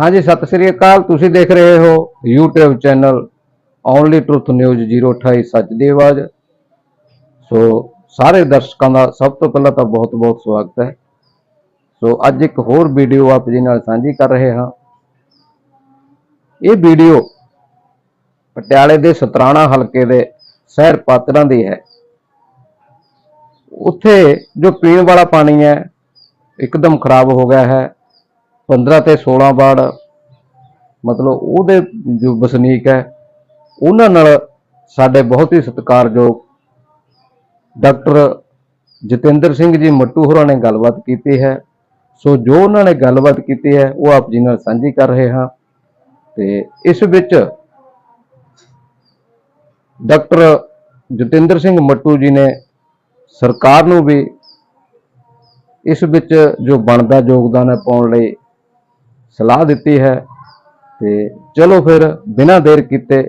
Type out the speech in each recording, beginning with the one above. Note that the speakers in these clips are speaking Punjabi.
ਹਾਂਜੀ, ਸਤਿ ਸ੍ਰੀ ਅਕਾਲ। ਤੁਸੀਂ ਦੇਖ ਰਹੇ ਹੋ YouTube channel only truth news 028 ਸੱਚ ਦੀ ਆਵਾਜ਼। ਸੋ ਸਾਰੇ ਦਰਸ਼ਕਾਂ ਦਾ ਸਭ ਤੋਂ ਪਹਿਲਾਂ ਤਾਂ ਬਹੁਤ-ਬਹੁਤ ਸਵਾਗਤ ਹੈ। ਸੋ ਅੱਜ ਇੱਕ ਹੋਰ ਵੀਡੀਓ ਆਪ ਜੀ ਨਾਲ ਸਾਂਝੀ ਕਰ ਰਹੇ ਹਾਂ। ਇਹ ਵੀਡੀਓ ਪਟਿਆਲੇ ਦੇ ਸਤਰਾਣਾ ਹਲਕੇ ਦੇ ਸ਼ਹਿਰ ਪਾਤਰਾਂ ਦੀ ਹੈ। ਉੱਥੇ ਜੋ ਪੀਣ ਵਾਲਾ ਪਾਣੀ ਹੈ, ਇੱਕਦਮ ਖਰਾਬ ਹੋ ਗਿਆ ਹੈ। 15 ਤੇ 16 ਵਾਰਡ, ਮਤਲਬ ਉਹਦੇ ਜੋ ਵਸਨੀਕ ਹੈ, ਉਹਨਾਂ ਨਾਲ ਸਾਡੇ ਬਹੁਤ ਹੀ ਸਤਿਕਾਰਯੋਗ ਡਾਕਟਰ ਜਤਿੰਦਰ ਸਿੰਘ ਜੀ ਮੱਟੂ ਹੋਰਾਂ ਨੇ ਗੱਲਬਾਤ ਕੀਤੀ ਹੈ। ਸੋ ਜੋ ਉਹਨਾਂ ਨੇ ਗੱਲਬਾਤ ਕੀਤੀ ਹੈ, ਉਹ ਆਪ ਜੀ ਨਾਲ ਸਾਂਝੀ ਕਰ ਰਹੇ ਹਾਂ। ਤੇ ਇਸ ਵਿੱਚ ਡਾਕਟਰ ਜਤਿੰਦਰ ਸਿੰਘ ਮੱਟੂ ਜੀ ਨੇ ਸਰਕਾਰ ਨੂੰ ਵੀ ਇਸ ਵਿੱਚ ਜੋ ਬਣਦਾ ਯੋਗਦਾਨ ਹੈ ਪਾਉਣ ਲਈ ਸਲਾਹ ਦਿੱਤੀ ਹੈ ਤੇ ਚਲੋ ਫਿਰ ਬਿਨਾਂ ਦੇਰ ਕੀਤੇ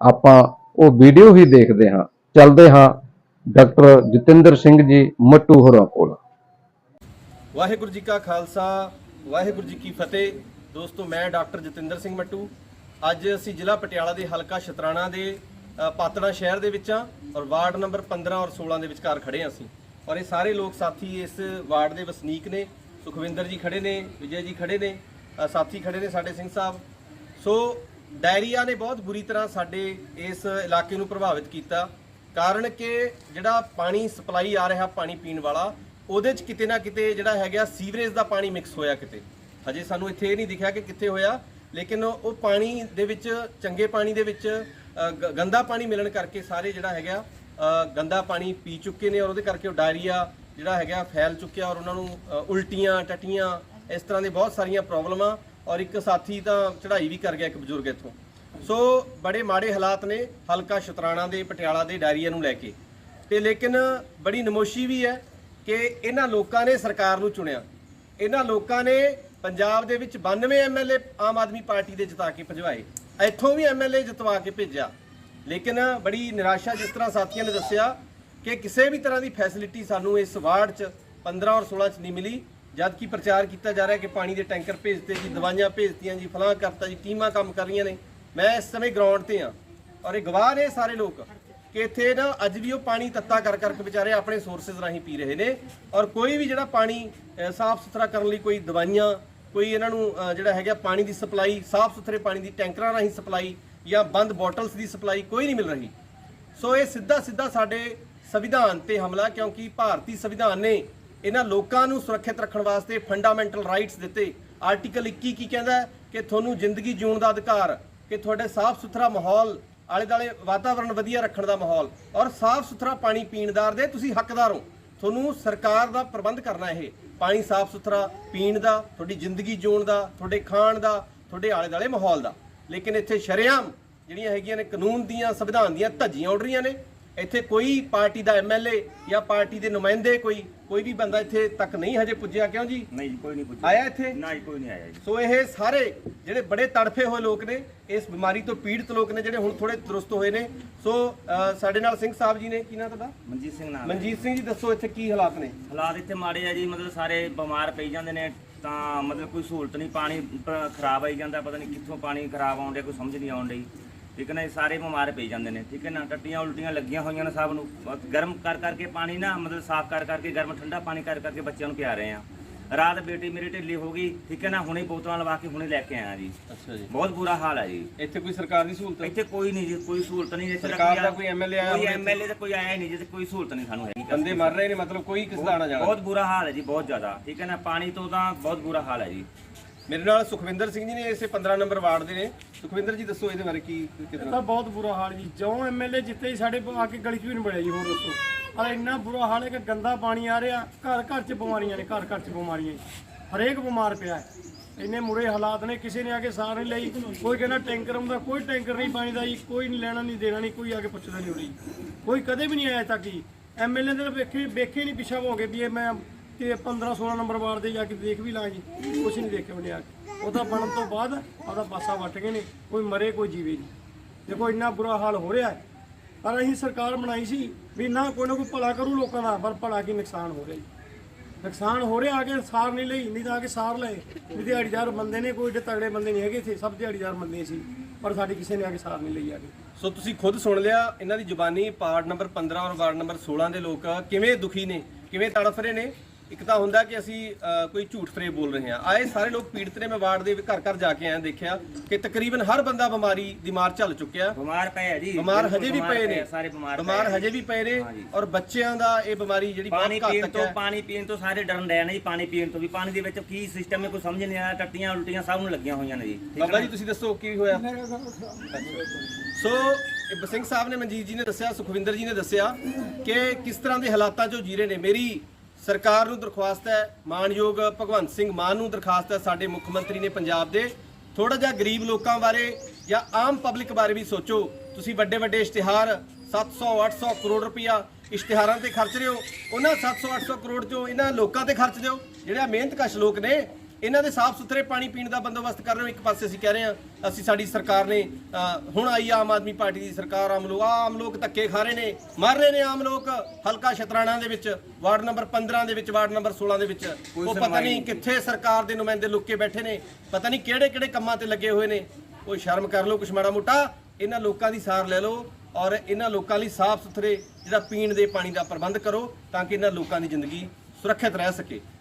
ਆਪਾਂ ਉਹ ਵੀਡੀਓ ਹੀ ਦੇਖਦੇ ਹਾਂ। ਚੱਲਦੇ ਹਾਂ ਡਾਕਟਰ ਜਤਿੰਦਰ ਸਿੰਘ ਜੀ ਮੱਟੂ ਹੋਰਾਂ ਕੋਲ। ਵਾਹਿਗੁਰੂ ਜੀ ਕਾ ਖਾਲਸਾ, ਵਾਹਿਗੁਰੂ ਜੀ ਕੀ ਫਤਿਹ। ਦੋਸਤੋ, ਮੈਂ ਡਾਕਟਰ ਜਤਿੰਦਰ ਸਿੰਘ ਮੱਟੂ। ਅੱਜ ਅਸੀਂ ਜ਼ਿਲ੍ਹਾ ਪਟਿਆਲਾ ਦੇ ਹਲਕਾ ਸ਼ਤਰਾਣਾ ਦੇ ਪਾਤੜਾ ਸ਼ਹਿਰ ਦੇ ਵਿੱਚ ਆ ਔਰ ਵਾਰਡ ਨੰਬਰ 15 ਔਰ 16 ਦੇ ਵਿਚਕਾਰ ਖੜੇ ਹਾਂ ਅਸੀਂ। ਔਰ ਇਹ ਸਾਰੇ ਲੋਕ ਸਾਥੀ ਇਸ ਵਾਰਡ ਦੇ ਵਸਨੀਕ ਨੇ। ਸੁਖਵਿੰਦਰ ਜੀ ਖੜੇ ਨੇ, ਵਿਜੇ ਜੀ ਖੜੇ ਨੇ। ਸਾਥੀ ਖੜੇ ਨੇ ਸਾਡੇ ਸਿੰਘ ਸਾਹਿਬ। ਸੋ, ਡਾਇਰੀਆ ਨੇ ਬਹੁਤ ਬੁਰੀ ਤਰ੍ਹਾਂ ਸਾਡੇ ਇਸ ਇਲਾਕੇ ਨੂੰ ਪ੍ਰਭਾਵਿਤ ਕੀਤਾ। ਕਾਰਨ ਕਿ ਜਿਹੜਾ ਪਾਣੀ ਸਪਲਾਈ ਆ ਰਿਹਾ ਪਾਣੀ ਪੀਣ ਵਾਲਾ, ਉਹਦੇ 'ਚ ਕਿਤੇ ਨਾ ਕਿਤੇ ਜਿਹੜਾ ਹੈਗਾ ਸੀਵਰੇਜ ਦਾ ਪਾਣੀ ਮਿਕਸ ਹੋਇਆ ਕਿਤੇ। ਹਜੇ ਸਾਨੂੰ ਇੱਥੇ ਇਹ ਨਹੀਂ ਦਿਖਿਆ ਕਿ ਕਿੱਥੇ ਹੋਇਆ, ਲੇਕਿਨ ਉਹ ਪਾਣੀ ਦੇ ਵਿੱਚ, ਚੰਗੇ ਪਾਣੀ ਦੇ ਵਿੱਚ ਗ- ਗੰਦਾ ਪਾਣੀ ਮਿਲਣ ਕਰਕੇ ਸਾਰੇ ਜਿਹੜਾ ਹੈਗਾ ਗੰਦਾ ਪਾਣੀ ਪੀ ਚੁੱਕੇ ਨੇ ਔਰ ਉਹਦੇ ਕਰਕੇ ਉਹ ਡਾਇਰੀਆ ਜਿਹੜਾ ਹੈਗਾ ਫੈਲ ਚੁੱਕਿਆ ਔਰ ਉਹਨਾਂ ਨੂੰ ਉਲਟੀਆਂ, ਟਟੀਆਂ ਇਸ ਤਰ੍ਹਾਂ ਦੇ ਬਹੁਤ ਸਾਰੀਆਂ ਪ੍ਰੋਬਲਮਾਂ ਔਰ ਇੱਕ ਸਾਥੀ ਤਾਂ ਚੜ੍ਹਾਈ ਵੀ ਕਰ ਗਿਆ ਇੱਕ ਬਜ਼ੁਰਗ ਇੱਥੋਂ। ਸੋ ਬੜੇ ਮਾੜੇ ਹਾਲਾਤ ਨੇ ਹਲਕਾ ਸ਼ਤਰਾਣਾ ਦੇ, ਪਟਿਆਲਾ ਦੇ ਡਾਇਰੀਆ ਨੂੰ ਲੈ ਕੇ। ਤੇ ਲੇਕਿਨ ਬੜੀ ਨਮੋਸ਼ੀ ਵੀ ਹੈ ਕਿ ਇਹਨਾਂ ਲੋਕਾਂ ਨੇ ਸਰਕਾਰ ਨੂੰ ਚੁਣਿਆ। ਇਹਨਾਂ ਲੋਕਾਂ ਨੇ ਪੰਜਾਬ ਦੇ ਵਿੱਚ 92 ਐਮਐਲਏ ਆਮ ਆਦਮੀ ਪਾਰਟੀ ਦੇ ਜਿਤਾ ਕੇ ਭਜਵਾਏ। ਇੱਥੋਂ ਵੀ ਐਮਐਲਏ ਜਿਤਵਾ ਕੇ ਭੇਜਿਆ। ਲੇਕਿਨ ਬੜੀ ਨਿਰਾਸ਼ਾ ਜਿਸ ਤਰ੍ਹਾਂ ਸਾਥੀਆਂ ਨੇ ਦੱਸਿਆ ਕਿ ਕਿਸੇ ਵੀ ਤਰ੍ਹਾਂ ਦੀ ਫੈਸਿਲਿਟੀ ਸਾਨੂੰ ਇਸ ਵਾਰਡ 'ਚ 15 ਔਰ 16 'ਚ ਨਹੀਂ ਮਿਲੀ। ਜਦ ਕਿ ਪ੍ਰਚਾਰ ਕੀਤਾ ਜਾ ਰਿਹਾ ਕਿ ਪਾਣੀ ਦੇ ਟੈਂਕਰ ਭੇਜਤੇ ਜੀ, ਦਵਾਈਆਂ ਭੇਜਤੀਆਂ ਜੀ ਫਲਾਂ ਕਰਤਾ ਜੀ, ਟੀਮਾਂ ਕੰਮ ਕਰ ਰਹੀਆਂ ਨੇ। ਮੈਂ ਇਸ ਸਮੇਂ ਗਰਾਊਂਡ ਤੇ ਆ ਔਰ ਇਹ ਗਵਾਹ ਨੇ ਸਾਰੇ ਲੋਕ ਕਿ ਇੱਥੇ ਨਾ ਅੱਜ ਵੀ ਉਹ ਪਾਣੀ ਤੱਤਾ ਕਰ ਕਰਕੇ ਵਿਚਾਰੇ ਆਪਣੇ ਸੋਰਸਸ ਰਾਹੀਂ ਪੀ ਰਹੇ ਨੇ ਔਰ ਕੋਈ ਵੀ ਜਿਹੜਾ ਪਾਣੀ ਸਾਫ਼ ਸੁਥਰਾ ਕਰਨ ਲਈ ਕੋਈ ਦਵਾਈਆਂ, ਕੋਈ ਇਹਨਾਂ ਨੂੰ ਜਿਹੜਾ ਹੈਗਾ ਪਾਣੀ ਦੀ ਸਪਲਾਈ, ਸਾਫ਼ ਸੁਥਰੇ ਪਾਣੀ ਦੀ ਟੈਂਕਰਾਂ ਰਾਹੀਂ ਸਪਲਾਈ ਜਾਂ ਬੰਦ ਬੋਟਲਸ ਦੀ ਸਪਲਾਈ ਕੋਈ ਨਹੀਂ ਮਿਲ ਰਹੀ। ਸੋ ਇਹ ਸਿੱਧਾ ਸਿੱਧਾ ਸਾਡੇ ਸੰਵਿਧਾਨ ਤੇ ਹਮਲਾ ਕਿਉਂਕਿ ਭਾਰਤੀ ਸੰਵਿਧਾਨ ਨੇ ਇਹਨਾਂ ਲੋਕਾਂ ਨੂੰ ਸੁਰੱਖਿਅਤ ਰੱਖਣ ਵਾਸਤੇ ਫੰਡਾਮੈਂਟਲ ਰਾਈਟਸ ਦਿੱਤੇ। ਆਰਟੀਕਲ 21 ਕੀ ਕਹਿੰਦਾ ਕਿ ਤੁਹਾਨੂੰ ਜ਼ਿੰਦਗੀ ਜਿਉਣ ਦਾ ਅਧਿਕਾਰ, ਕਿ ਤੁਹਾਡੇ ਸਾਫ਼ ਸੁਥਰਾ ਮਾਹੌਲ ਆਲੇ ਦਾਲੇ ਵਾਤਾਵਰਣ ਵਧੀਆ ਰੱਖਣ ਦਾ ਮਾਹੌਲ ਔਰ ਸਾਫ਼ ਸੁਥਰਾ ਪਾਣੀ ਪੀਣਦਾਰ ਦੇ ਤੁਸੀਂ ਹੱਕਦਾਰ ਹੋ। ਤੁਹਾਨੂੰ ਸਰਕਾਰ ਦਾ ਪ੍ਰਬੰਧ ਕਰਨਾ ਇਹ। ਪਾਣੀ ਸਾਫ਼ ਸੁਥਰਾ ਪੀਣ ਦਾ, ਤੁਹਾਡੀ ਜ਼ਿੰਦਗੀ ਜਿਉਣ ਦਾ, ਤੁਹਾਡੇ ਖਾਣ ਦਾ, ਤੁਹਾਡੇ ਆਲੇ ਦਾਲੇ ਮਾਹੌਲ ਦਾ। ਲੇਕਿਨ ਇੱਥੇ ਸ਼ਰੇਆਮ ਜਿਹੜੀਆਂ ਹੈਗੀਆਂ ਨੇ ਕਾਨੂੰਨ ਦੀਆਂ, ਸੰਵਿਧਾਨ ਦੀਆਂ ਧੱਜੀਆਂ ਉੱਡ ਰਹੀਆਂ ਨੇ। ਇੱਥੇ ਕੋਈ ਪਾਰਟੀ ਦਾ ਐਮਐਲਏ ਜਾਂ ਪਾਰਟੀ ਦੇ ਨੁਮਾਇੰਦੇ ਕੋਈ ਕੋਈ ਵੀ ਬੰਦਾ ਇੱਥੇ ਤੱਕ ਨਹੀਂ ਹਜੇ ਪੁੱਜਿਆ ਕਿਉਂ ਜੀ? ਨਹੀਂ ਜੀ ਕੋਈ ਨਹੀਂ ਪੁੱਛਿਆ ਆਇਆ ਇੱਥੇ? ਨਾ ਜੀ ਕੋਈ ਨਹੀਂ ਆਇਆ ਜੀ। ਸੋ ਇਹ ਸਾਰੇ ਜਿਹੜੇ ਬੜੇ ਤੜਫੇ ਹੋਏ ਲੋਕ ਨੇ ਇਸ ਬਿਮਾਰੀ ਤੋਂ ਪੀੜਤ ਲੋਕ ਨੇ ਜਿਹੜੇ ਹੁਣ ਥੋੜੇ ਦਰੁਸਤ ਹੋਏ ਨੇ। ਸੋ ਅ, ਸਾਡੇ ਨਾਲ ਸਿੰਘ ਸਾਹਿਬ ਜੀ ਨੇ ਕੀ ਨਾਂ ਤੁਹਾਡਾ? ਮਨਜੀਤ ਸਿੰਘ ਨਾਮ ਹੈ। ਮਨਜੀਤ ਸਿੰਘ ਜੀ ਦੱਸੋ ਇੱਥੇ ਕੀ ਹਾਲਾਤ ਨੇ? ਹਾਲਾਤ ਇੱਥੇ ਮਾੜੇ ਆ ਜੀ ਮਤਲਬ ਸਾਰੇ ਬਿਮਾਰ ਪਈ ਜਾਂਦੇ ਨੇ ਤਾਂ ਮਤਲਬ ਕੋਈ ਸਹੂਲਤ ਨਹੀਂ ਪਾਣੀ ਪ- ਖਰਾਬ ਆਈ ਜਾਂਦਾ ਪਤਾ ਨਹੀਂ ਕਿੱਥੋਂ ਪਾਣੀ ਖਰਾਬ ਆਉਣ ਡਿਆ ਕੋਈ ਸਮਝ ਨਹੀਂ ਆਉਣ ਡਈ। ਠੀਕ ਹੈ ਨਾ ਜੀ, ਸਾਰੇ ਬਿਮਾਰ ਪਈ ਜਾਂਦੇ ਨੇ ਠੀਕ ਹੈ ਨਾ ਟੱਟੀਆਂ ਉਲਟੀਆਂ ਲੱਗੀਆਂ ਹੋਈਆਂ ਨੇ ਸਭ ਨੂੰ। ਬਸ ਗਰਮ ਕਰ ਕਰਕੇ ਪਾਣੀ ਨਾ ਮਤਲਬ ਸਾਫ਼ ਕਰ ਕਰਕੇ ਗਰਮ ਠੰਡਾ ਪਾਣੀ ਕਰ ਕਰਕੇ ਬੱਚਿਆਂ ਨੂੰ ਪਿਆ ਰਹੇ ਆ ਰਾਤ ਬੇਟੀ ਮੇਰੀ ਢਿੱਲੀ ਹੋ ਗਈ ਠੀਕ ਹੈ ਨਾ ਹੁਣੇ ਬੋਤਲਾਂ ਲਵਾ ਕੇ ਹੁਣੇ ਲੈ ਕੇ ਆਇਆ ਜੀ। ਅੱਛਾ ਜੀ। ਬਹੁਤ ਬੁਰਾ ਹਾਲ ਹੈ ਜੀ। ਇੱਥੇ ਕੋਈ ਸਰਕਾਰ ਦੀ ਸਹੂਲਤ? ਇੱਥੇ ਕੋਈ ਨਹੀਂ ਜੀ ਕੋਈ ਸਹੂਲਤ ਨਹੀਂ ਇੱਥੇ ਸਰਕਾਰ ਦਾ ਕੋਈ MLA ਆਇਆ ਕੋਈ? ਐਮਐਲਏ ਦਾ ਕੋਈ ਆਇਆ ਹੀ ਨਹੀਂ ਜਿੱਥੇ ਕੋਈ ਸਹੂਲਤ ਨਹੀਂ ਸਾਨੂੰ ਹੈਗੀ। ਬੰਦੇ ਮਰ ਰਹੇ ਨੇ ਮਤਲਬ ਕੋਈ ਕਿਸ ਦਾ ਆਣਾ ਜਾਣਾ? ਬਹੁਤ ਬੁਰਾ ਹਾਲ ਹੈ ਜੀ ਬਹੁਤ ਜ਼ਿਆਦਾ ਠੀਕ ਹੈ ਨਾ ਪਾਣੀ ਤੋਂ ਤਾਂ ਬਹੁਤ ਬੁਰਾ ਹਾਲ ਹੈ ਜੀ। ਮੇਰੇ ਨਾਲ ਸੁਖਵਿੰਦਰ ਸਿੰਘ ਜੀ ਨੇ ਇਸੇ 15 ਨੰਬਰ ਵਾਰਡ ਦੇ ਨੇ। ਸੁਖਵਿੰਦਰ ਜੀ ਦੱਸੋ ਇਹਦੇ ਬਾਰੇ ਕੀ ਇਹ ਕਿਦਾਂ ਬਹੁਤ ਬੁਰਾ ਹਾਲ ਜੀ। ਜਿਉਂ ਐਮਐਲਏ ਜਿੱਤੇ ਹੀ ਸਾਡੇ ਆ ਕੇ ਗਲੀ 'ਚ ਵੀ ਨਹੀਂ ਬੜਿਆ ਜੀ, ਹੋਰ ਦੱਸੋ। ਪਰ ਇੰਨਾ ਬੁਰਾ ਹਾਲ ਹੈ ਕਿ ਗੰਦਾ ਪਾਣੀ ਆ ਰਿਹਾ। ਘਰ ਘਰ 'ਚ ਬਿਮਾਰੀਆਂ ਨੇ, ਘਰ ਘਰ 'ਚ ਬਿਮਾਰੀਆਂ ਜੀ। ਹਰੇਕ ਬਿਮਾਰ ਪਿਆ ਹੈ। ਇੰਨੇ ਮੁਰੇ ਹਾਲਾਤ ਨੇ, ਕਿਸੇ ਨੇ ਆ ਕੇ ਸਾਰ ਨਹੀਂ ਲਈ। ਕੋਈ ਕਹਿੰਦਾ ਟੈਂਕਰ ਆਉਂਦਾ, ਕੋਈ ਟੈਂਕਰ ਨਹੀਂ ਪਾਣੀ ਦਾ ਜੀ। ਕੋਈ ਨਹੀਂ ਲੈਣਾ, ਨਹੀਂ ਦੇਣਾ, ਨਹੀਂ ਕੋਈ ਆ ਕੇ ਪੁੱਛਦਾ ਨਹੀਂ ਉਰੀ ਕੋਈ ਕਦੇ ਵੀ ਨਹੀਂ ਆਇਆ ਤੱਕ ਜੀ। ਐਮਐਲਏ ਦੇ ਤਾਂ ਵੇਖੇ ਵੇਖੇ ਨਹੀਂ ਪਿਛਾ ਹੋ ਗਏ ਵੀ ਇਹ ਮੈਂ ਕਿ 15 16 ਨੰਬਰ ਵਾਰਡ ਦੇ ਜਾ ਕੇ ਦੇਖ ਵੀ ਲਾਂ ਜੀ ਕੁਛ ਨਹੀਂ ਦੇਖਿਆ ਉਹਨੇ ਆ ਕੇ। ਉਹਦਾ ਬਣਨ ਤੋਂ ਬਾਅਦ ਉਹਦਾ ਪਾਸਾ ਵੱਟ ਗਏ ਨੇ, ਕੋਈ ਮਰੇ, ਕੋਈ ਜੀਵੇ ਨਹੀਂ ਦੇਖੋ, ਇੰਨਾ ਬੁਰਾ ਹਾਲ ਹੋ ਰਿਹਾ ਹੈ। ਪਰ ਅਸੀਂ ਸਰਕਾਰ ਬਣਾਈ ਸੀ ਵੀ ਨਾ ਕੋਈ ਨਾ ਕੋਈ ਭਲਾ ਕਰੂ ਲੋਕਾਂ ਦਾ, ਪਰ ਭਲਾ ਕੀ ਨੁਕਸਾਨ ਹੋ ਰਿਹਾ ਜੀ। ਨੁਕਸਾਨ ਹੋ ਰਿਹਾ ਆ ਕੇ ਸਾਰ ਨਹੀਂ ਲਈ, ਨਹੀਂ ਤਾਂ ਆ ਕੇ ਸਾਰ ਲਏ। ਵੀ ਦਿਹਾੜੀਦਾਰ ਬੰਦੇ ਨੇ, ਕੋਈ ਤਗੜੇ ਬੰਦੇ ਨਹੀਂ ਹੈਗੇ ਸੀ ਸਭ ਦਿਹਾੜੀਦਾਰ ਬੰਦੇ ਸੀ। ਪਰ ਸਾਡੀ ਕਿਸੇ ਨੇ ਆ ਕੇ ਸਾਰ ਨਹੀਂ ਲਈ ਆ ਕੇ। ਸੋ ਤੁਸੀਂ ਖੁਦ ਸੁਣ ਲਿਆ, ਇਹਨਾਂ ਦੀ ਜ਼ੁਬਾਨੀ ਪਾਰਟ ਨੰਬਰ 15 ਔਰ ਵਾਰਡ ਨੰਬਰ 16 ਦੇ ਲੋਕ ਕਿਵੇਂ ਦੁਖੀ ਨੇ, ਕਿਵੇਂ ਤੜਫ ਰਹੇ ਨੇ? ਇੱਕ ਤਾਂ ਹੁੰਦਾ ਕਿ ਅਸੀਂ ਕੋਈ ਝੂਠ ਫਰੇਬ ਬੋਲ ਰਹੇ ਹਾਂ। ਆਏ ਸਾਰੇ ਲੋਕ ਪੀੜਤ ਨੇ ਮੈਂ ਵਾਰਡ ਦੇ ਘਰ ਘਰ ਜਾ ਕੇ ਆਇਆ ਦੇਖਿਆ ਕਿ ਤਕਰੀਬਨ ਹਰ ਬੰਦਾ ਬਿਮਾਰੀ ਦੀ ਮਾਰ ਝੱਲ ਚੁੱਕਿਆ। ਬਿਮਾਰ ਪਏ ਆ ਜੀ। ਬਿਮਾਰ ਹਜੇ ਵੀ ਪਏ ਨੇ। ਸਾਰੇ ਬਿਮਾਰ ਬਿਮਾਰ। ਹਜੇ ਵੀ ਪਏ ਨੇ। ਔਰ ਬੱਚਿਆਂ ਦਾ ਇਹ ਬਿਮਾਰੀ ਜਿਹੜੀ ਪਾਣੀ ਪੀਣ ਤੋਂ ਪਾਣੀ ਪੀਣ ਤੋਂ ਸਾਰੇ ਡਰਨ ਰਹੇ ਨੇ ਜੀ ਪਾਣੀ ਪੀਣ ਤੋਂ ਵੀ। ਪਾਣੀ ਦੇ ਵਿੱਚ ਕੀ ਸਿਸਟਮ ਹੈ ਕੋਈ ਸਮਝ ਨਹੀਂ ਆਇਆ ਟੱਟੀਆਂ ਉਲਟੀਆਂ ਸਭ ਨੂੰ ਲੱਗੀਆਂ ਹੋਈਆਂ ਨੇ ਜੀ। ਬਾਬਾ? ਜੀ ਤੁਸੀਂ ਦੱਸੋ ਕੀ ਹੋਇਆ? ਸੋ ਇਹ ਬਸਿੰਘ ਸਾਹਿਬ ਨੇ ਮਨਜੀਤ ਜੀ ਨੇ ਦੱਸਿਆ ਸੁਖਵਿੰਦਰ ਜੀ ਨੇ ਦੱਸਿਆ ਕਿ ਕਿਸ ਤਰ੍ਹਾਂ ਦੇ ਹਾਲਾਤਾਂ 'ਚੋਂ ਜੀ ਰਹੇ ਨੇ। ਮੇਰੀ ਸਰਕਾਰ ਨੂੰ ਦਰਖਾਸਤ ਹੈ, ਮਾਨਯੋਗ ਭਗਵੰਤ ਸਿੰਘ ਮਾਨ ਨੂੰ ਦਰਖਾਸਤ ਹੈ, ਸਾਡੇ ਮੁੱਖ ਮੰਤਰੀ ਨੇ ਪੰਜਾਬ ਦੇ ਥੋੜਾ ਜਿਹਾ ਗਰੀਬ ਲੋਕਾਂ ਬਾਰੇ ਜਾਂ ਆਮ ਪਬਲਿਕ ਬਾਰੇ ਵੀ ਸੋਚੋ। ਤੁਸੀਂ ਵੱਡੇ ਵੱਡੇ ਇਸ਼ਤਿਹਾਰ 700 800 ਕਰੋੜ ਰੁਪਇਆ ਇਸ਼ਤਿਹਾਰਾਂ ਤੇ ਖਰਚ ਰਹੇ ਹੋ। ਉਹਨਾਂ 700 800 ਕਰੋੜ ਚੋਂ ਇਹਨਾਂ ਲੋਕਾਂ ਤੇ ਖਰਚ ਦਿਓ। ਜਿਹੜੇ ਆ ਮਿਹਨਤਕਸ਼ ਲੋਕ ਨੇ ਇਹਨਾਂ ਦੇ ਸਾਫ਼ ਸੁਥਰੇ ਪਾਣੀ ਪੀਣ ਦਾ ਬੰਦੋਬਸਤ ਕਰ ਰਹੇ ਹੋ ਇੱਕ ਪਾਸੇ ਅਸੀਂ ਕਹਿ ਰਹੇ ਹਾਂ ਅਸੀਂ ਸਾਡੀ ਸਰਕਾਰ ਨੇ ਅ, ਹੁਣ ਆਈ ਆਮ ਆਦਮੀ ਪਾਰਟੀ ਦੀ ਸਰਕਾਰ ਆਮ ਲੋਕ ਆਮ ਲੋਕ ਧੱਕੇ ਖਾ ਰਹੇ ਨੇ ਮਰ ਰਹੇ ਨੇ ਆਮ ਲੋਕ ਹਲਕਾ ਸ਼ਤਰਾਣਾ ਦੇ ਵਿੱਚ ਵਾਰਡ ਨੰਬਰ 15 ਦੇ ਵਿੱਚ ਵਾਰਡ ਨੰਬਰ 16 ਦੇ ਵਿੱਚ ਉਹ ਪਤਾ ਨਹੀਂ। ਕਿੱਥੇ ਸਰਕਾਰ ਦੇ ਨੁਮਾਇੰਦੇ ਲੁੱਕ ਕੇ ਬੈਠੇ ਨੇ ਪਤਾ ਨਹੀਂ ਕਿਹੜੇ ਕਿਹੜੇ ਕੰਮਾਂ ਤੇ ਲੱਗੇ ਹੋਏ ਨੇ ਕੋਈ ਸ਼ਰਮ ਕਰ ਲਓ ਕੁਛ ਮਾੜਾ ਮੋਟਾ ਇਹਨਾਂ ਲੋਕਾਂ ਦੀ ਸਾਰ ਲੈ ਲਓ ਔਰ ਇਹਨਾਂ ਲੋਕਾਂ ਲਈ ਸਾਫ਼ ਸੁਥਰੇ ਜਿਹੜਾ ਪੀਣ ਦੇ ਪਾਣੀ ਦਾ ਪ੍ਰਬੰਧ ਕਰੋ ਤਾਂ ਕਿ ਇਹਨਾਂ ਲੋਕਾਂ ਦੀ ਜ਼ਿੰਦਗੀ ਸੁਰੱਖਿਅਤ ਰਹਿ ਸਕੇ।